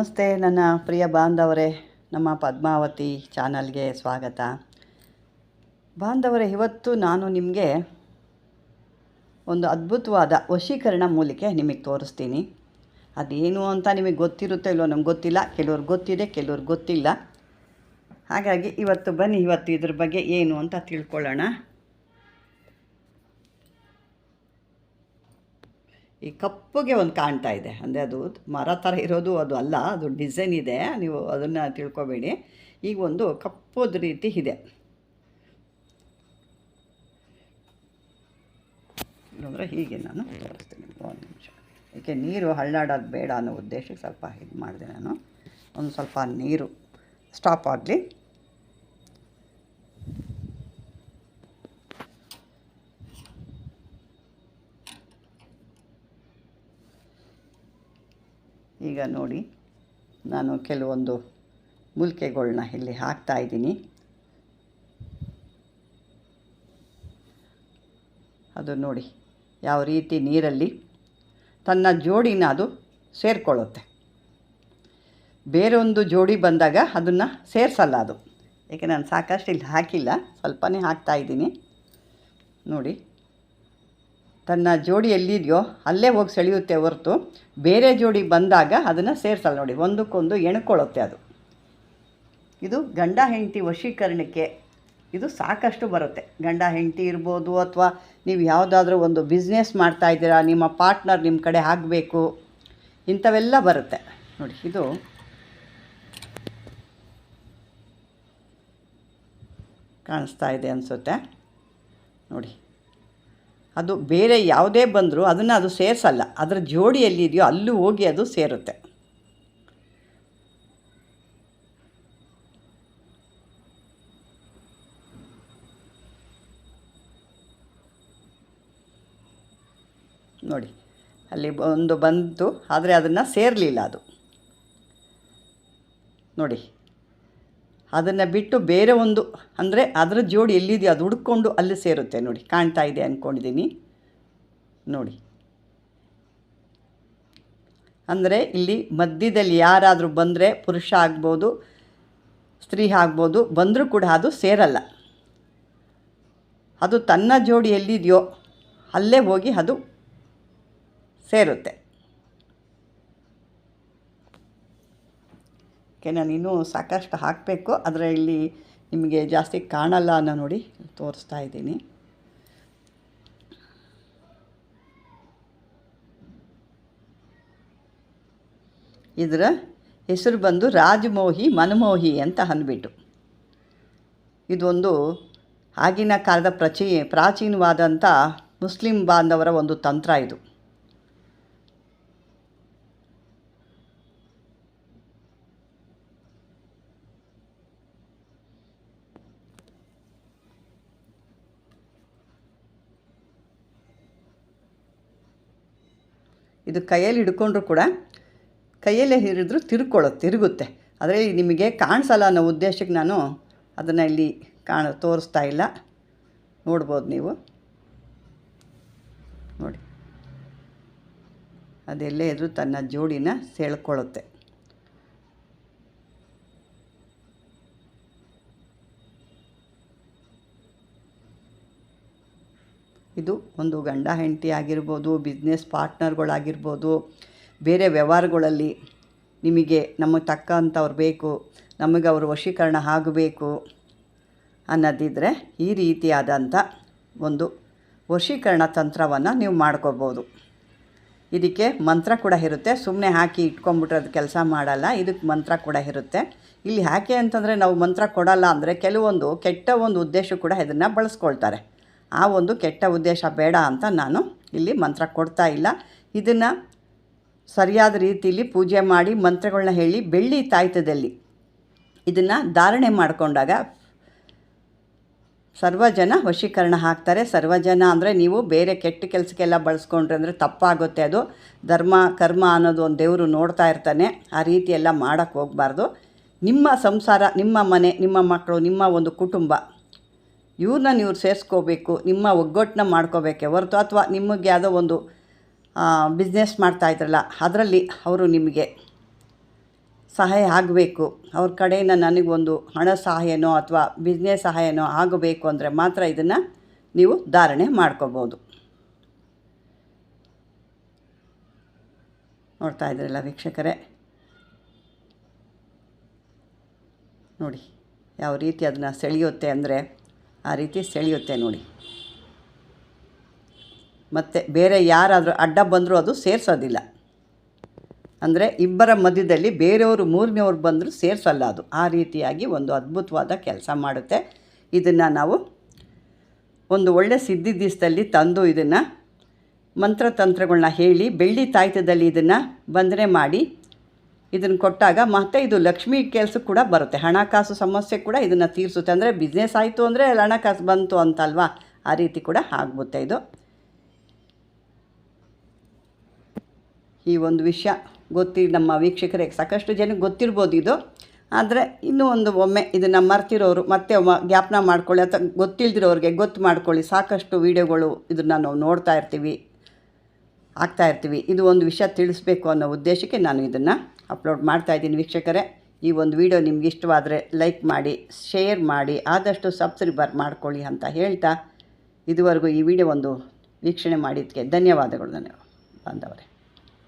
ನಮಸ್ತೆ, ನನ್ನ ಪ್ರಿಯ ಬಾಂಧವರೇ. ನಮ್ಮ ಪದ್ಮಾವತಿ ಚಾನಲ್ಗೆ ಸ್ವಾಗತ. ಬಾಂಧವರೇ, ಇವತ್ತು ನಾನು ನಿಮಗೆ ಒಂದು ಅದ್ಭುತವಾದ ವಶೀಕರಣ ಮೂಲಿಕೆ ನಿಮಗೆ ತೋರಿಸ್ತೀನಿ. ಅದೇನು ಅಂತ ನಿಮಗೆ ಗೊತ್ತಿರುತ್ತೋ ಇಲ್ಲೋ ನಮ್ಗೆ ಗೊತ್ತಿಲ್ಲ. ಕೆಲವ್ರಿಗೆ ಗೊತ್ತಿದೆ ಕೆಲವ್ರಿಗೆ ಗೊತ್ತಿಲ್ಲ. ಹಾಗಾಗಿ ಇವತ್ತು ಬನ್ನಿ, ಇವತ್ತು ಇದ್ರ ಬಗ್ಗೆ ಏನು ಅಂತ ತಿಳ್ಕೊಳ್ಳೋಣ. ಈ ಕಪ್ಪಗೆ ಒಂದು ಕಾಣ್ತಾ ಇದೆ. ಅಂದರೆ ಅದು ಮರ ಥರ ಇರೋದು ಅದು ಅಲ್ಲ, ಅದು ಡಿಸೈನ್ ಇದೆ. ನೀವು ಅದನ್ನು ತಿಳ್ಕೊಬೇಡಿ. ಈಗ ಒಂದು ಕಪ್ಪದ ರೀತಿ ಇದೆ. ಅಂದರೆ ಹೀಗೆ ನಾನು ತೋರಿಸ್ತೀನಿ. ಒಂದು ನಿಮಿಷ. ಏಕೆ ನೀರು ಹಳ್ಳಾಡೋದು ಬೇಡ ಅನ್ನೋ ಉದ್ದೇಶಕ್ಕೆ ಸ್ವಲ್ಪ ಇದು ಮಾಡಿದೆ ನಾನು. ಒಂದು ಸ್ವಲ್ಪ ನೀರು ಸ್ಟಾಪ್ ಆಗಲಿ. ಈಗ ನೋಡಿ, ನಾನು ಕೆಲವೊಂದು ಮುಲ್ಕೆಗಳನ್ನ ಇಲ್ಲಿ ಹಾಕ್ತಾ ಇದ್ದೀನಿ. ಅದು ನೋಡಿ, ಯಾವ ರೀತಿ ನೀರಲ್ಲಿ ತನ್ನ ಜೋಡಿನ ಅದು ಸೇರಿಕೊಳ್ಳುತ್ತೆ. ಬೇರೊಂದು ಜೋಡಿ ಬಂದಾಗ ಅದನ್ನು ಸೇರಿಸಲ್ಲ ಅದು. ಏಕೆ, ನಾನು ಸಾಕಷ್ಟು ಇಲ್ಲಿ ಹಾಕಿಲ್ಲ, ಸ್ವಲ್ಪನೇ ಹಾಕ್ತಾ ಇದ್ದೀನಿ. ನೋಡಿ. ತನ್ನ ಜೋಡಿ ಎಲ್ಲಿದೆಯೋ ಅಲ್ಲೇ ಹೋಗಿ ಸೆಳೆಯುತ್ತೆ ಹೊರತು ಬೇರೆ ಜೋಡಿ ಬಂದಾಗ ಅದನ್ನು ಸೇರಿಸಲ್ಲ ನೋಡಿ, ಒಂದಕ್ಕೊಂದು ಎಣ್ಕೊಳ್ಳುತ್ತೆ ಅದು. ಇದು ಗಂಡ ಹೆಂಡತಿ ವಶೀಕರಣಕ್ಕೆ ಇದು ಸಾಕಷ್ಟು ಬರುತ್ತೆ. ಗಂಡ ಹೆಂಡತಿ ಇರ್ಬೋದು ಅಥವಾ ನೀವು ಯಾವುದಾದ್ರೂ ಒಂದು ಬಿಸ್ನೆಸ್ ಮಾಡ್ತಾ ಇದ್ದೀರಾ, ನಿಮ್ಮ ಪಾರ್ಟ್ನರ್ ನಿಮ್ಮ ಕಡೆ ಆಗಬೇಕು, ಇಂಥವೆಲ್ಲ ಬರುತ್ತೆ. ನೋಡಿ, ಇದು ಕಾಣಿಸ್ತಾ ಇದೆ ಅನಿಸುತ್ತೆ. ನೋಡಿ. ಅದು ಬೇರೆ ಯಾವುದೇ ಬಂದರೂ ಅದನ್ನು ಅದು ಸೇರಿಸಲ್ಲ. ಅದರ ಜೋಡಿ ಎಲ್ಲಿದೆಯೋ ಅಲ್ಲೂ ಹೋಗಿ ಅದು ಸೇರುತ್ತೆ. ನೋಡಿ, ಅಲ್ಲಿ ಒಂದು ಬಂತು, ಆದರೆ ಅದನ್ನು ಸೇರಲಿಲ್ಲ ಅದು. ನೋಡಿ. ಅದನ್ನು ಬಿಟ್ಟು ಬೇರೆ ಒಂದು, ಅಂದರೆ ಅದರ ಜೋಡಿ ಎಲ್ಲಿದೆಯೋ ಅದು ಹುಡ್ಕೊಂಡು ಅಲ್ಲಿ ಸೇರುತ್ತೆ ನೋಡಿ. ಕಾಣ್ತಾ ಇದೆ ಅಂದ್ಕೊಂಡಿದ್ದೀನಿ ನೋಡಿ. ಅಂದರೆ ಇಲ್ಲಿ ಮಧ್ಯದಲ್ಲಿ ಯಾರಾದರೂ ಬಂದರೆ ಪುರುಷ ಆಗ್ಬೋದು, ಸ್ತ್ರೀ ಆಗ್ಬೋದು, ಬಂದರೂ ಕೂಡ ಅದು ಸೇರಲ್ಲ. ಅದು ತನ್ನ ಜೋಡಿ ಎಲ್ಲಿದೆಯೋ ಅಲ್ಲೇ ಹೋಗಿ ಅದು ಸೇರುತ್ತೆ. ಓಕೆ ನಾನು ಇನ್ನೂ ಸಾಕಷ್ಟು ಹಾಕಬೇಕು. ಆದರೆ ಇಲ್ಲಿ ನಿಮಗೆ ಜಾಸ್ತಿ ಕಾಣಲ್ಲ ಅನ್ನೋ ನೋಡಿ ತೋರಿಸ್ತಾ ಇದ್ದೀನಿ. ಇದರ ಹೆಸರು ಬಂದು ರಾಜಮೋಹಿ ಮನಮೋಹಿ ಅಂತ ಅಂದ್ಬಿಟ್ಟು. ಇದೊಂದು ಆಗಿನ ಕಾಲದ ಪ್ರಚೀ ಪ್ರಾಚೀನವಾದಂಥ ಮುಸ್ಲಿಂ ಬಾಂಧವರ ಒಂದು ತಂತ್ರ ಇದು. ಇದು ಕೈಯಲ್ಲಿ ಹಿಡ್ಕೊಂಡ್ರು ಕೂಡ ಕೈಯಲ್ಲೇ ಹಿಡಿದ್ರು ತಿರ್ಕೊಳ್ಳೋದು ತಿರುಗುತ್ತೆ. ಆದರೆ ನಿಮಗೆ ಕಾಣಿಸಲ್ಲ ಅನ್ನೋ ಉದ್ದೇಶಕ್ಕೆ ನಾನು ಅದನ್ನು ಇಲ್ಲಿ ಕಾಣ, ತೋರಿಸ್ತಾ ಇಲ್ಲ. ನೋಡ್ಬೋದು ನೀವು. ನೋಡಿ. ಅದೆಲ್ಲೇ ಇದ್ರೂ ತನ್ನ ಜೋಡಿನ ಸೆಳ್ಕೊಳ್ಳುತ್ತೆ. ಇದು ಒಂದು ಗಂಡ ಹೆಂಡತಿ ಆಗಿರ್ಬೋದು ಬಿಸ್ನೆಸ್ ಪಾರ್ಟ್ನರ್ಗಳಾಗಿರ್ಬೋದು ಬೇರೆ ವ್ಯವಹಾರಗಳಲ್ಲಿ ನಿಮಗೆ ನಮಗೆ ತಕ್ಕಂಥವ್ರು ಬೇಕು, ನಮಗೆ ಅವರು ವಶೀಕರಣ ಆಗಬೇಕು ಅನ್ನೋದಿದ್ದರೆ ಈ ರೀತಿಯಾದಂಥ ಒಂದು ವಶೀಕರಣ ತಂತ್ರವನ್ನು ನೀವು ಮಾಡ್ಕೋಬೋದು. ಇದಕ್ಕೆ ಮಂತ್ರ ಕೂಡ ಇರುತ್ತೆ. ಸುಮ್ಮನೆ ಹಾಕಿ ಇಟ್ಕೊಂಡ್ಬಿಟ್ರೆ ಅದು ಕೆಲಸ ಮಾಡಲ್ಲ. ಇದಕ್ಕೆ ಮಂತ್ರ ಕೂಡ ಇರುತ್ತೆ. ಇಲ್ಲಿ ಯಾಕೆ ಅಂತಂದರೆ ನಾವು ಮಂತ್ರ ಕೊಡಲ್ಲ ಅಂದರೆ ಕೆಲವೊಂದು ಕೆಟ್ಟ ಒಂದು ಉದ್ದೇಶ ಕೂಡ ಇದನ್ನು ಬಳಸ್ಕೊಳ್ತಾರೆ. ಆ ಒಂದು ಕೆಟ್ಟ ಉದ್ದೇಶ ಬೇಡ ಅಂತ ನಾನು ಇಲ್ಲಿ ಮಂತ್ರ ಕೊಡ್ತಾ ಇಲ್ಲ. ಇದನ್ನು ಸರಿಯಾದ ರೀತಿಯಲ್ಲಿ ಪೂಜೆ ಮಾಡಿ ಮಂತ್ರಗಳನ್ನ ಹೇಳಿ ಬೆಳ್ಳಿ ತಾಯ್ತದಲ್ಲಿ ಇದನ್ನು ಧಾರಣೆ ಮಾಡಿಕೊಂಡಾಗ ಸರ್ವ ಜನ ವಶೀಕರಣ ಹಾಕ್ತಾರೆ. ಸರ್ವಜನ ಅಂದರೆ ನೀವು ಬೇರೆ ಕೆಟ್ಟ ಕೆಲಸಕ್ಕೆಲ್ಲ ಬಳಸ್ಕೊಂಡ್ರೆ ಅಂದರೆ ತಪ್ಪಾಗುತ್ತೆ ಅದು. ಧರ್ಮ, ಕರ್ಮ ಅನ್ನೋದು ಒಂದು ದೇವರು ನೋಡ್ತಾ ಇರ್ತಾನೆ. ಆ ರೀತಿ ಎಲ್ಲ ಮಾಡೋಕ್ಕೆ ಹೋಗಬಾರ್ದು. ನಿಮ್ಮ ಸಂಸಾರ, ನಿಮ್ಮ ಮನೆ, ನಿಮ್ಮ ಮಕ್ಕಳು, ನಿಮ್ಮ ಒಂದು ಕುಟುಂಬ ಇವ್ರನ್ನ ನೀವು ಸೇರಿಸ್ಕೋಬೇಕು, ನಿಮ್ಮ ಒಗ್ಗಟ್ಟನ್ನ ಮಾಡ್ಕೋಬೇಕೆ ಹೊರತು ಅಥವಾ ನಿಮಗೆ ಯಾವುದೋ ಒಂದು ಬಿಸ್ನೆಸ್ ಮಾಡ್ತಾಯಿದ್ರಲ್ಲ ಅದರಲ್ಲಿ ಅವರು ನಿಮಗೆ ಸಹಾಯ ಆಗಬೇಕು. ಅವ್ರ ಕಡೆಯಿಂದ ನನಗೊಂದು ಹಣ ಸಹಾಯನೋ ಅಥವಾ ಬಿಸ್ನೆಸ್ ಸಹಾಯನೋ ಆಗಬೇಕು ಅಂದರೆ ಮಾತ್ರ ಇದನ್ನು ನೀವು ಧಾರಣೆ ಮಾಡ್ಕೋಬೋದು. ನೋಡ್ತಾ ಇದ್ರಲ್ಲ ವೀಕ್ಷಕರೇ? ನೋಡಿ, ಯಾವ ರೀತಿ ಅದನ್ನು ಸೆಳೆಯುತ್ತೆ ಅಂದರೆ ಆ ರೀತಿ ಸೆಳೆಯುತ್ತೆ ನೋಡಿ. ಮತ್ತು ಬೇರೆ ಯಾರಾದರೂ ಅಡ್ಡ ಬಂದರೂ ಅದು ಸೇರಿಸೋದಿಲ್ಲ. ಅಂದರೆ ಇಬ್ಬರ ಮಧ್ಯದಲ್ಲಿ ಬೇರೆಯವರು ಮೂರನೇವ್ರು ಬಂದರೂ ಸೇರಿಸಲ್ಲ ಅದು. ಆ ರೀತಿಯಾಗಿ ಒಂದು ಅದ್ಭುತವಾದ ಕೆಲಸ ಮಾಡುತ್ತೆ. ಇದನ್ನು ನಾವು ಒಂದು ಒಳ್ಳೆ ಸಿದ್ಧಿ ದಿವಸದಲ್ಲಿ ತಂದು ಇದನ್ನು ಮಂತ್ರತಂತ್ರಗಳನ್ನ ಹೇಳಿ ಬೆಳ್ಳಿ ತಾಯ್ತದಲ್ಲಿ ಇದನ್ನು ಬಂದರೆ ಮಾಡಿ ಇದನ್ನು ಕೊಟ್ಟಾಗ ಮತ್ತೆ ಇದು ಲಕ್ಷ್ಮಿ ಕೆಲಸ ಕೂಡ ಬರುತ್ತೆ. ಹಣಕಾಸು ಸಮಸ್ಯೆ ಕೂಡ ಇದನ್ನು ತೀರಿಸುತ್ತೆ. ಅಂದರೆ ಬಿಸ್ನೆಸ್ ಆಯಿತು ಅಂದರೆ ಹಣಕಾಸು ಬಂತು ಅಂತಲ್ವಾ? ಆ ರೀತಿ ಕೂಡ ಆಗ್ಬುತ್ತೆ ಇದು. ಈ ಒಂದು ವಿಷಯ ಗೊತ್ತಿ ನಮ್ಮ ವೀಕ್ಷಕರಿಗೆ ಸಾಕಷ್ಟು ಜನಕ್ಕೆ ಗೊತ್ತಿರ್ಬೋದು ಇದು. ಆದರೆ ಇನ್ನೂ ಒಂದು ಒಮ್ಮೆ ಇದನ್ನು ಮರ್ತಿರೋರು ಮತ್ತೆ ಒಮ್ಮ ಜ್ಞಾಪನ ಮಾಡ್ಕೊಳ್ಳಿ ಅಥವಾ ಗೊತ್ತಿಲ್ದಿರೋರಿಗೆ ಗೊತ್ತು ಮಾಡ್ಕೊಳ್ಳಿ. ಸಾಕಷ್ಟು ವೀಡಿಯೋಗಳು ಇದನ್ನು ನಾವು ನೋಡ್ತಾ ಇರ್ತೀವಿ, ಆಗ್ತಾ ಇರ್ತೀವಿ. ಇದು ಒಂದು ವಿಷಯ ತಿಳಿಸ್ಬೇಕು ಅನ್ನೋ ಉದ್ದೇಶಕ್ಕೆ ನಾನು ಇದನ್ನು ಅಪ್ಲೋಡ್ ಮಾಡ್ತಾ ಇದ್ದೀನಿ ವೀಕ್ಷಕರೇ. ಈ ಒಂದು ವಿಡಿಯೋ ನಿಮ್ಗೆ ಇಷ್ಟವಾದರೆ ಲೈಕ್ ಮಾಡಿ, ಶೇರ್ ಮಾಡಿ, ಆದಷ್ಟು ಸಬ್ಸ್ಕ್ರೈಬರ್ ಮಾಡ್ಕೊಳ್ಳಿ ಅಂತ ಹೇಳ್ತಾ ಇದುವರೆಗೂ ಈ ವಿಡಿಯೋ ಒಂದು ವೀಕ್ಷಣೆ ಮಾಡಿದ್ದಕ್ಕೆ ಧನ್ಯವಾದಗಳು ನನಗೆ ಬಾಂಧವರೇ